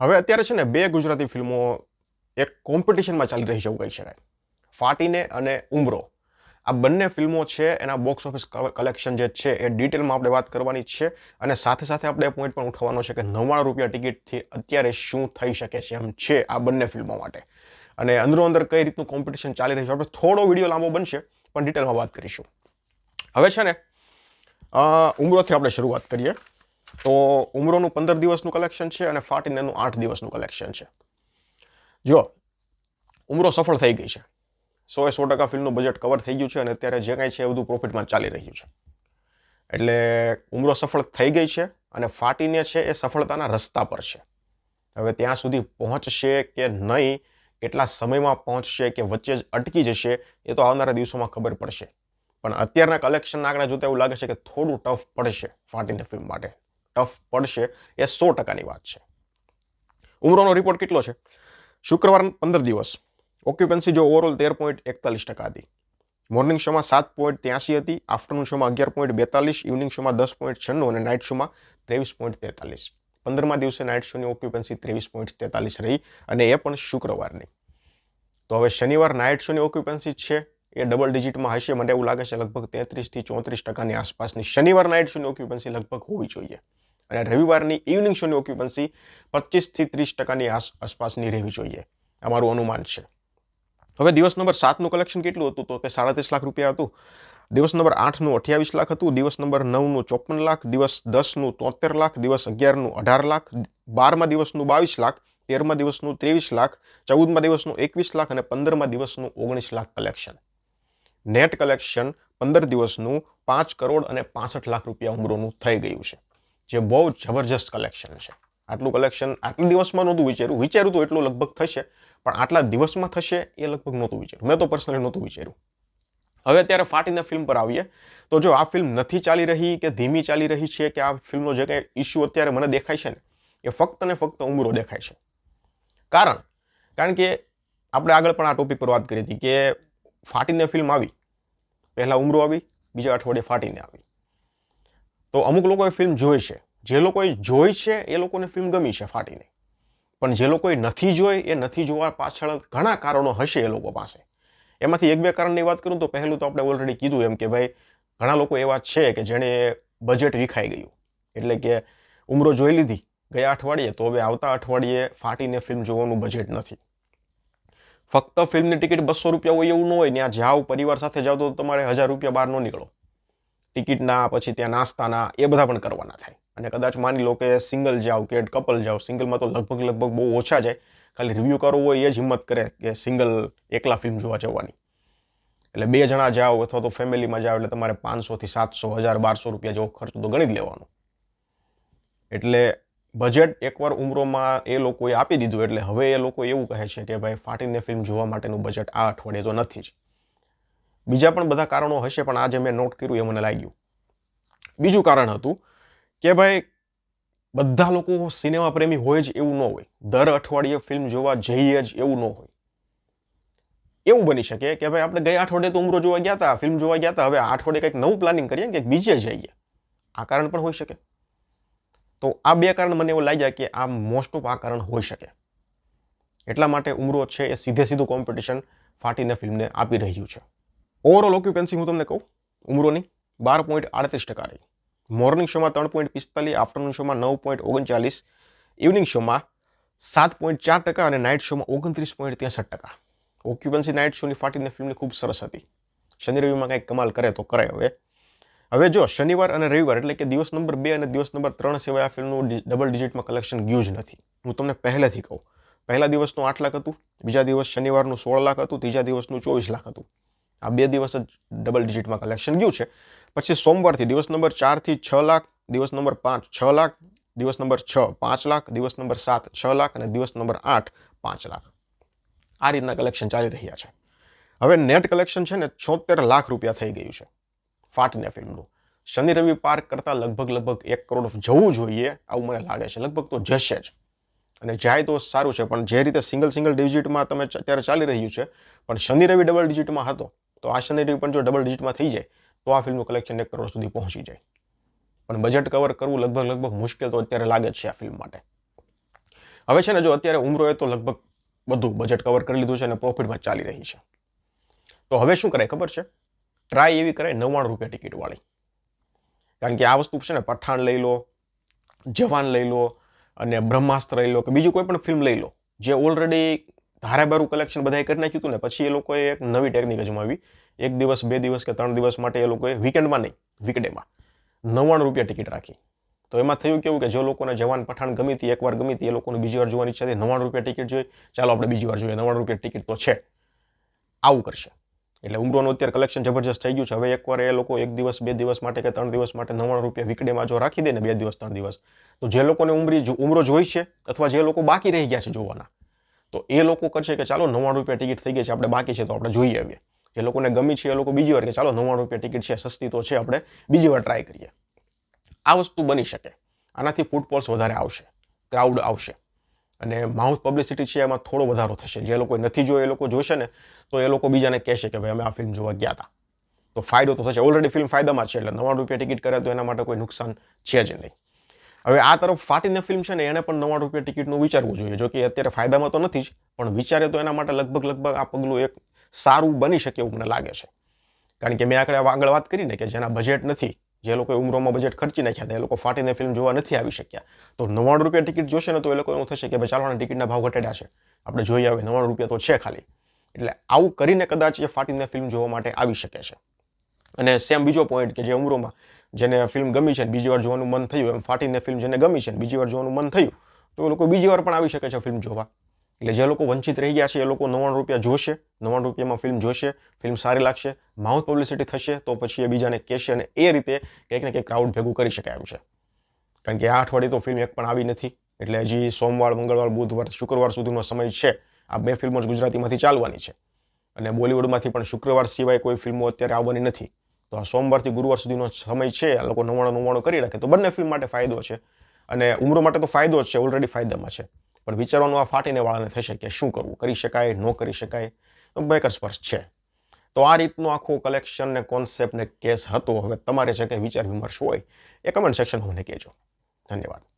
હવે અત્યારે છે ને બે ગુજરાતી ફિલ્મો એક કોમ્પિટિશનમાં ચાલી રહી છે એવું કહી શકાય. ફાટીને અને ઉમરો. આ બંને ફિલ્મો છે, એના બોક્સ ઓફિસ કલેક્શન જે છે, એ ડિટેલમાં આપણે વાત કરવાની છે અને સાથે સાથે આપણે પોઈન્ટ પણ ઉઠાવવાનો છે કે નવ્વાણું રૂપિયા ટિકિટથી અત્યારે શું થઈ શકે છે, એમ છે આ બંને ફિલ્મો માટે. અને અંદરો અંદર કઈ રીતનું કોમ્પિટિશન ચાલી રહ્યું છે, આપણે થોડો વીડિયો લાંબો બનશે, પણ ડિટેલમાં વાત કરીશું. હવે છે ને ઉમરોથી આપણે શરૂઆત કરીએ. તો ઉમરોનું પંદર દિવસનું કલેક્શન છે અને ફાટીનેનું આઠ દિવસનું કલેક્શન છે. જો, ઉમરો સફળ થઈ ગઈ છે. સો એ સો ટકા ફિલ્મનું બજેટ કવર થઈ ગયું છે અને અત્યારે જે કાંઈ છે એ બધું પ્રોફિટમાં ચાલી રહ્યું છે. એટલે ઉમરો સફળ થઈ ગઈ છે અને ફાટીને છે એ સફળતાના રસ્તા પર છે. હવે ત્યાં સુધી પહોંચશે કે નહીં, કેટલા સમયમાં પહોંચશે કે વચ્ચે જ અટકી જશે, એ તો આવનારા દિવસોમાં ખબર પડશે. પણ અત્યારના કલેક્શન આંકડા જોતા એવું લાગે છે કે થોડું ટફ પડશે ફાટીને ફિલ્મ માટે. ટફ પડશે એ સો ટકાની વાત છે. ઉમરોનો રિપોર્ટ કેટલો છે? શુક્રવાર પંદર દિવસ. ઓક્યુપન્સી જો ઓવરઓલ તેર પોઈન્ટ એકતાલીસ ટકા હતી. મોર્નિંગ શોમાં સાત પોઈન્ટ ત્યાંસી હતી આફ્ટરનૂન શોમાં અગિયાર પોઈન્ટ બેતાલીસ ઇવનિંગ શોમાં દસ પોઈન્ટ છન્નું અને નાઇટ શોમાં ત્રેવીસ પોઈન્ટ તેતાલીસ. પંદરમા દિવસે નાઇટ શોની ઓક્યુપન્સી ત્રેવીસ પોઈન્ટ તેતાલીસ રહી અને એ પણ શુક્રવારની. તો હવે શનિવાર નાઇટ શોની ઓક્યુપન્સી છે, એ ડબલ ડિજિટમાં હશે. મને એવું લાગે છે લગભગ તેત્રીસથી ચોત્રીસ ટકાની આસપાસની શનિવાર નાઇટ શોની ઓક્યુપન્સી લગભગ હોવી જોઈએ. અને રવિવારની ઇવનિંગ શોની ઓક્યુપન્સી પચીસથી ત્રીસ ટકાની આસ, આસપાસની રહેવી જોઈએ. અમારું અનુમાન છે. હવે દિવસ નંબર સાતનું કલેક્શન કેટલું હતું? તો કે સાડત્રીસ લાખ રૂપિયા હતું. દિવસ નંબર આઠનું અઠ્યાવીસ લાખ હતું. દિવસ નંબર નવનું ચોપન લાખ. દિવસ દસનું તોતેર લાખ. દિવસ અગિયારનું અઢાર લાખ. બારમા દિવસનું બાવીસ લાખ. તેરમા દિવસનું ત્રેવીસ લાખ. ચૌદમા દિવસનું એકવીસ લાખ અને પંદરમા દિવસનું ઓગણીસ લાખ કલેક્શન નેટ કલેક્શન પંદર દિવસનું પાંચ કરોડ અને પાસઠ લાખ રૂપિયા ઉમરોનું થઈ ગયું છે. જે બહુ જબરજસ્ત કલેક્શન છે. આટલું કલેક્શન આટલા દિવસમાં નહોતું વિચાર્યું. વિચાર્યું તો એટલું લગભગ થશે, પણ આટલા દિવસમાં થશે એ લગભગ નહોતું વિચાર્યું. મેં તો પર્સનલી નહોતું વિચાર્યું. હવે અત્યારે ફાટીને ફિલ્મ પર આવીએ. તો જો આ ફિલ્મ નથી ચાલી રહી કે ધીમી ચાલી રહી છે કે આ ફિલ્મનો જે કંઈ ઇસ્યુ અત્યારે મને દેખાય છે ને, એ ફક્ત ને ફક્ત ઉમરો દેખાય છે. કારણ કારણ કે આપણે આગળ પણ આ ટોપિક પર વાત કરી હતી કે ફાટીને ફિલ્મ આવી. પહેલાં ઉમરો આવી, બીજા અઠવાડિયે ફાટીને આવી. તો અમુક લોકોએ ફિલ્મ જોઈ છે. જે લોકોએ જોઈ છે, એ લોકોને ફિલ્મ ગમી છે ફાટીને. પણ જે લોકોએ નથી જોઈ, એ નથી જોવા પાછળ ઘણા કારણો હશે એ લોકો પાસે. એમાંથી એક બે કારણની વાત કરું તો પહેલું તો આપણે ઓલરેડી કીધું એમ કે ભાઈ, ઘણા લોકો એવા છે કે જેણે બજેટ વિખાઈ ગયું. એટલે કે ઉમરો જોઈ લીધી, ગયા અઠવાડિયે, તો હવે આવતા અઠવાડિયે ફાટીને ફિલ્મ જોવાનું બજેટ નથી. ફક્ત ફિલ્મની ટિકિટ બસો રૂપિયા હોય એવું ન હોય, ત્યાં જાઓ, પરિવાર સાથે જાઓ તો તમારે હજાર રૂપિયા બહાર ન નીકળો. ટિકિટના, પછી ત્યાં નાસ્તાના, એ બધા પણ કરવાના થાય. અને કદાચ માની લો કે સિંગલ જાઓ કે કપલ જાઓ સિંગલમાં તો લગભગ લગભગ બહુ ઓછા જાય ખાલી રિવ્યૂ કરવું હોય એ જ હિંમત કરે કે સિંગલ એકલા ફિલ્મ જોવા જવાની. એટલે બે જણા જાઓ અથવા તો ફેમિલીમાં જાઓ એટલે તમારે પાંચસોથી સાતસો, હજાર, બારસો રૂપિયા જેવો ખર્ચ તો ગણી જ લેવાનો. એટલે બજેટ એકવાર ઉમરોમાં એ લોકોએ આપી દીધું એટલે હવે એ લોકો એવું કહે છે કે ભાઈ, ફાટીને ફિલ્મ જોવા માટેનું બજેટ આ અઠવાડિયે તો નથી જ. બીજા પણ બધા કારણો હશે, પણ આજે મેં નોટ કર્યું, એ મને લાગ્યું. બીજું કારણ હતું કે ભાઈ, બધા લોકો સિનેમા પ્રેમી હોય જ એવું ન હોય. દર અઠવાડિયે ફિલ્મ જોવા જઈએ જ એવું ન હોય. એવું બની શકે કે ભાઈ, આપણે ગયા અઠવાડિયે તો ઉમરો જોવા ગયા હતા ફિલ્મ જોવા ગયા હતા હવે આ અઠવાડિયે કંઈક નવું પ્લાનિંગ કરીએ કે બીજે જઈએ. આ કારણ પણ હોઈ શકે. તો આ બે કારણ મને એવું લાગ્યા કે આ મોસ્ટ ઓફ આ કારણ હોઈ શકે. એટલા માટે ઉમરો છે એ સીધે સીધું કોમ્પિટિશન ફાટીને ફિલ્મને આપી રહ્યું છે. ઓવરઓલ ઓક્યુપન્સી હું તમને કહું, ઉમરોની બાર પોઈન્ટ આડત્રીસ ટકા રહી. મોર્નિંગ શોમાં ત્રણ પોઈન્ટ પિસ્તાલીસ આફ્ટરનૂન શોમાં નવ પોઈન્ટ ઓગણચાલીસ ઇવનિંગ શોમાં સાત પોઈન્ટ ચાર ટકા અને નાઇટ શોમાં ઓગણત્રીસ પોઈન્ટ ત્રેસઠ ટકા. ઓક્યુપન્સી નાઇટ શોની ફાટીને ફિલ્મની ખૂબ સરસ હતી. શનિ રવિમાં કંઈક કમાલ કરે તો કરે હવે. હવે જો શનિવાર અને રવિવાર એટલે કે દિવસ નંબર બે અને દિવસ નંબર ત્રણ સિવાય આ ફિલ્મનું ડબલ ડિજિટમાં કલેક્શન ગયું જ નથી. હું તમને પહેલેથી કહું. પહેલા દિવસનું આઠ લાખ હતું, બીજા દિવસ શનિવારનું સોળ લાખ હતું, ત્રીજા દિવસનું ચોવીસ લાખ હતું. આ બે દિવસ જ ડબલ ડિજિટમાં કલેક્શન ગયું છે. પછી સોમવારથી દિવસ નંબર ચારથી છ લાખ, દિવસ નંબર પાંચ છ લાખ, દિવસ નંબર છ પાંચ લાખ, દિવસ નંબર સાત છ લાખ અને દિવસ નંબર આઠ પાંચ લાખ. આ રીતના કલેક્શન ચાલી રહ્યા છે. હવે નેટ કલેક્શન છે ને છોતેર લાખ રૂપિયા થઈ ગયું છે ફાટને ફિલ્મનું શનિ રવિ પાર્ક કરતાં લગભગ લગભગ એક કરોડ જવું જોઈએ આવું મને લાગે છે. લગભગ તો જશે જ. અને જાય તો સારું છે, પણ જે રીતે સિંગલ સિંગલ ડિજિટમાં તમે અત્યારે ચાલી રહ્યું છે, પણ શનિ રવિ ડબલ ડિજિટમાં હતો. તો આ સનેરી પણ જો ડબલ ડિજિટમાં થઈ જાય, તો આ ફિલ્મનું કલેક્શન એક કરોડ સુધી પહોંચી જાય. પણ બજેટ કવર કરવું લગભગ લગભગ મુશ્કેલ તો અત્યારે લાગે જ છે આ ફિલ્મ માટે. હવે છે ને જો અત્યારે ઉમરોએ તો લગભગ બધું બજેટ કવર કરી લીધું છે અને પ્રોફિટમાં ચાલી રહી છે. તો હવે શું કરાય ખબર છે? ટ્રાય એવી કરાય નવ્વાણું રૂપિયા ટિકિટવાળી કારણ કે આ વસ્તુ છે ને પઠાણ લઈ લો, જવાન લઈ લો અને બ્રહ્માસ્ત્ર લઈ લો કે બીજું કોઈ પણ ફિલ્મ લઈ લો, જે ઓલરેડી ધારાબારું કલેક્શન બધાએ કરી નાખ્યું હતું ને, પછી એ લોકોએ એક નવી ટેકનિક અજમાવી. એક દિવસ, બે દિવસ કે ત્રણ દિવસ માટે એ લોકોએ વીકેન્ડમાં નહીં વીકડેમાં નવ્વાણું રૂપિયા ટિકિટ રાખી. તો એમાં થયું કેવું કે જે લોકોને જવાન પઠાણ ગમી હતી, એકવાર ગમી હતી, એ લોકોને બીજી વાર જોવાની ઈચ્છા હતી નવ્વાણું રૂપિયા ટિકિટ જોઈએ ચાલો આપણે બીજી વાર જોઈએ, નવ્વાણું રૂપિયા ટિકિટ તો છે. આવું કરશે. એટલે ઉમરોનું અત્યારે કલેક્શન જબરજસ્ત થઈ ગયું છે. હવે એકવાર એ લોકો એક દિવસ, બે દિવસ માટે કે ત્રણ દિવસ માટે નવ્વાણું રૂપિયા વીકડેમાં જો રાખી દે ને, બે દિવસ, ત્રણ દિવસ, તો જે લોકોને ઉમરી ઉમરો જોઈ છે, અથવા જે લોકો બાકી રહી ગયા છે જોવાના તો એ લોકો કરશે કે ચાલો નવ્વાણું રૂપિયા ટિકિટ થઈ ગઈ છે, આપણે બાકી છે, તો આપણે જોઈ આવીએ જે લોકોને ગમી છે એ લોકો બીજી વાર કે ચાલો નવ્વાણું રૂપિયા ટિકિટ છે, સસ્તી તો છે, આપણે બીજી વાર ટ્રાય કરીએ. આ વસ્તુ બની શકે. આનાથી ફૂટફોલ્સ વધારે આવશે ક્રાઉડ આવશે. અને માઉથ પબ્લિસિટી છે એમાં થોડો વધારો થશે. જે લોકો નથી જોયો, એ લોકો જોશે ને, તો એ લોકો બીજાને કહેશે કે ભાઈ, અમે આ ફિલ્મ જોવા ગયા હતા તો ફાયદો તો થશે. ઓલરેડી ફિલ્મ ફાયદામાં છે, એટલે નવ્વાણું રૂપિયા ટિકિટ કરે તો એના માટે કોઈ નુકસાન છે જ નહીં. હવે આ તરફ ફાટીને ફિલ્મ છે ને એને પણ નવ્વાણું રૂપિયા ટિકિટનું વિચારવું જોઈએ. જો કે અત્યારે ફાયદામાં તો નથી જ, પણ વિચારે તો એના માટે લગભગ લગભગ આ પગલું એક સારું બની શકે એવું મને લાગે છે. કારણ કે મેં આગળ આગળ વાત કરીને કે જેના બજેટ નથી, જે લોકોએ ઉમરોમાં બજેટ ખર્ચી નાખ્યા હતા, એ લોકો ફાટીને ફિલ્મ જોવા નથી આવી શક્યા. તો નવ્વાણું રૂપિયા ટિકિટ જોશે ને તો એ લોકો એવું થશે કે ભાઈ ચાલો ટિકિટના ભાવ ઘટાડ્યા છે. આપણે જોઈ આવે નવ્વાણું રૂપિયા તો છે ખાલી. એટલે આવું કરીને કદાચ એ ફાટીને ફિલ્મ જોવા માટે આવી શકે છે. અને સેમ બીજો પોઈન્ટ કે જે ઉમરોમાં જેને ફિલ્મ ગમી છે બીજી વાર જોવાનું મન થયું, એમ ફાટીને ફિલ્મ જેને ગમી છે બીજી વાર જોવાનું મન થયું, તો એ લોકો બીજી વાર પણ આવી શકે છે ફિલ્મ જોવા. એટલે જે લોકો વંચિત રહી ગયા છે, એ લોકો નવ્વાણું રૂપિયા જોશે, નવ્વાણું રૂપિયામાં ફિલ્મ જોશે ફિલ્મ સારી લાગશે માઉથ પબ્લિસિટી થશે, તો પછી એ બીજાને કહેશે અને એ રીતે કંઈક ને કંઈક ક્રાઉડ ભેગું કરી શકાય એમ છે. કારણ કે આ અઠવાડિયે તો ફિલ્મ એક પણ આવી નથી, એટલે હજી સોમવાર, મંગળવાર, બુધવાર, શુક્રવાર સુધીનો સમય છે. આ બે ફિલ્મો જ ગુજરાતીમાંથી ચાલવાની છે. અને બોલિવૂડમાંથી પણ શુક્રવાર સિવાય કોઈ ફિલ્મો અત્યારે આવવાની નથી. તો આ સોમવારથી ગુરુવાર સુધીનો સમય છે, આ લોકો નવાણું નવાણું કરી રાખે. તો બંને ફિલ્મ માટે ફાયદો છે. અને ઉમરો માટે તો ફાયદો જ છે ઓલરેડી ફાયદામાં છે. પણ વિચારવાનું આ ફાટીને વાળાને થશે કે શું કરવું? કરી શકાય, ન કરી શકાય? તો મેકર્સ પર છે. તો આ રીતનું આખું કલેક્શન ને કોન્સેપ્ટ ને કેસ હતો. હવે તમારે જે કંઈ વિચાર વિમર્શ હોય, એ કમેન્ટ સેક્શનમાં મને કહેજો. ધન્યવાદ.